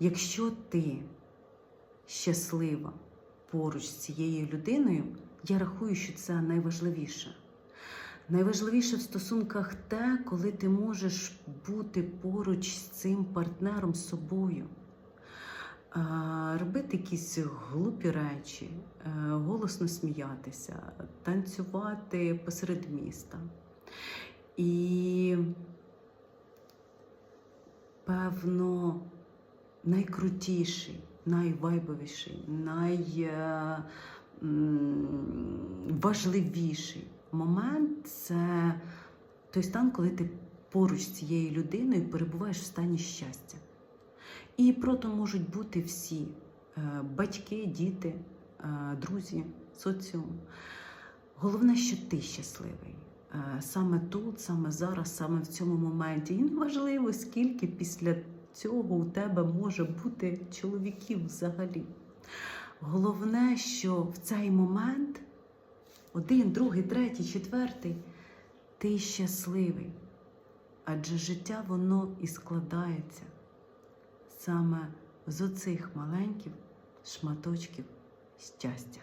Якщо ти щаслива поруч з цією людиною, я рахую, що це найважливіше. Найважливіше в стосунках те, коли ти можеш бути поруч з цим партнером з собою. Робити якісь глупі речі, е, голосно сміятися, танцювати посеред міста. І, певно, найкрутіший, найвайбовіший, найважливіший момент це той стан, коли ти поруч з цією людиною перебуваєш в стані щастя. І проти можуть бути всі е, батьки, діти, е, друзі, соціум. Головне, що ти щасливий. Е, Саме тут, саме зараз, саме в цьому моменті. І неважливо, скільки після цього у тебе може бути чоловіків взагалі. Головне, що в цей момент один, другий, третій, четвертий, ти щасливий. Адже життя воно і складається саме з оцих маленьких шматочків щастя.